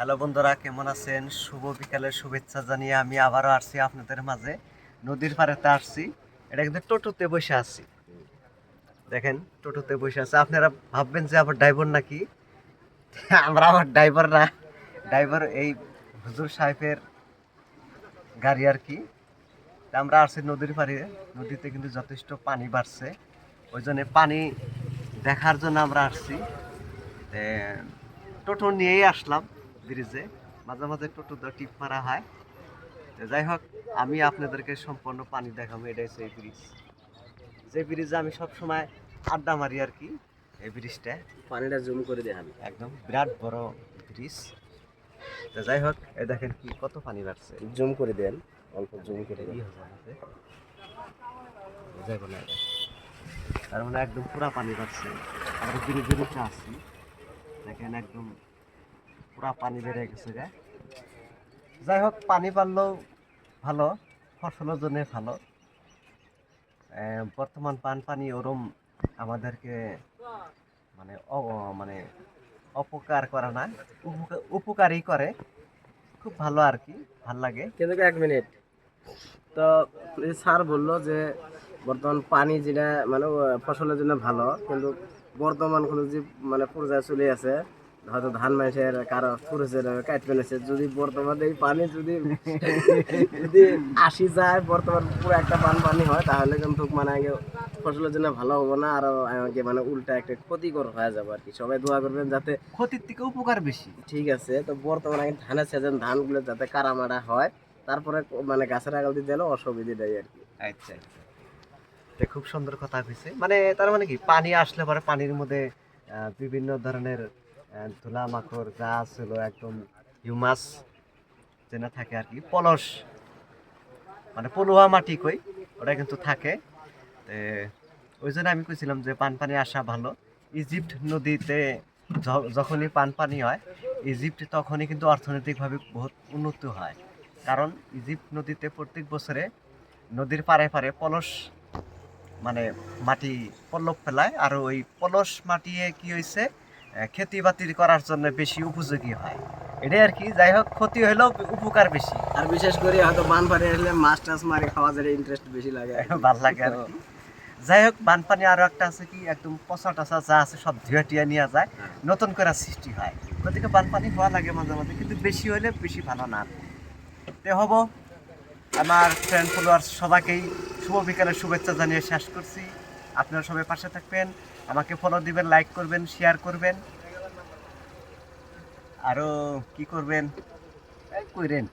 Hello বন্ধুরা, কেমন আছেন? শুভ বিকালের শুভেচ্ছা জানিয়ে আমি আবারও আসছি আপনাদের মাঝে। নদীর পাড়েতে আসছি। এটা কিন্তু টোটোতে বসে আছি। দেখেন, টোটোতে বসে আছে। আপনারা ভাববেন যে আবার ড্রাইভার নাকি? আমরা আবার ড্রাইভার না। ড্রাইভার এই হুজুর সাহেবের গাড়ি আর কি। আমরা আসছি নদীর পাড়ে। নদীতে কিন্তু যথেষ্ট পানি বাড়ছে। ওই জন্য পানি দেখার জন্য আমরা আসছি। টোটো নিয়েই আসলাম। ব্রিজে মাঝে মাঝে টোটো তো টিপ মারা হয়। তো যাই হোক আমি আপনাদেরকে সম্পূর্ণ পানি দেখাবো এটাই হচ্ছে এই ব্রিজ। যে ব্রিজে আমি সব সময় আড্ডা মারি আর কি এই ব্রিজটা। পানিটা জুম করে দেখান। একদম বিরাট বড় ব্রিজ। তো যাই হোক এই দেখেন কি কত পানি বাড়ছে। জুম করে দেন অল্প জুম করে দেন। হয়ে। যাইবো না এটা। তার মানে একদম পুরা পানি বাড়ছে। আমরা ব্রিজের উঠে আসছি দেখেন একদম পুরা পানি বেড়ে গেছে গা যাই হোক, পানি বাড়লেও ভালো, ফসলের জন্য ভালো। বর্তমান পান পানি ওরম আমাদেরকে মানে মানে অপকার করে না উপকার- উপকারই করে। খুব ভালো আর কি, ভালো লাগে। কিন্তু এক মিনিট। তো স্যার বলল যে, বর্তমান পানি যেটা মানে ফসলের জন্য ভালো, কিন্তু বর্তমান কোনো যে মানে পর্যায়ে চলে আছে হয়তো ধান কারও ফুরেছের যদি বর্তমানে এই পানি যদি যদি আসি যায় বর্তমান পুরো একটা বান পানি হয় তাহলে কিন্তু মানে ফসলের জন্য ভালো হব না আর আগে মানে উল্টা একটা ক্ষতিকর হয়ে যাবে আর কি। সবাই দোয়া করবেন যাতে ক্ষতির থেকে উপকার বেশি। ঠিক আছে তো বর্তমানে আগে ধানের সিজন ধানগুলো যাতে কারামারা হয় তারপরে মানে গাছের আগাল দিয়ে দিলে অসুবিধে দেয় আর কি। আচ্ছা এটা খুব সুন্দর কথা কইছে। মানে তার মানে কি পানি আসলে পরে পানির মধ্যে বিভিন্ন ধরনের ধুলা মাকড় যা ছিল একদম হিউমাস যেটা থাকে আর কি। পলস মানে পলুয়া মাটি কই, ওটা কিন্তু থাকে। ওই জন্য আমি কইছিলাম যে পান পানি আসা ভালো। ইজিপ্ট নদীতে যখনই পান পানি হয়, ইজিপ্ট তখনই কিন্তু অর্থনৈতিকভাবে বহুত উন্নত হয়। কারণ ইজিপ্ট নদীতে প্রত্যেক বছরে নদীর পাড়ে পাড়ে পলস মানে মাটি পল্লব ফেলায়। আর ওই পলস মাটিয়ে কি হয়েছে খেতি বাতি করার জন্য বেশি উপযোগী হয়। এটাই আর কি যাই হোক ক্ষতি হলেও উপকার বেশি। আর বিশেষ করে হয়তো বান পানি আসলে মাছ টাছ মারি খাওয়া যায় ইন্টারেস্ট বেশি লাগে ভালো লাগে আর কি। যাই হোক বানপানি আরও একটা আছে কি একদম পচা টচা যা আছে সব ধুয়ে টিয়া নিয়ে যায় হ্যাঁ। নতুন করে সৃষ্টি হয়। গতিকে বানপানি হওয়া লাগে মাঝে মাঝে কিন্তু বেশি হলে বেশি ভালো না। তে হব আমার ফ্রেন্ড ফলোয়ার সবাইকেই শুভ বিকালের শুভেচ্ছা জানিয়ে শেষ করছি। আপনারা সবাই পাশে থাকবেন, আমাকে ফলো দিবেন লাইক করবেন শেয়ার করবেন। আরও কি করবেন? করেন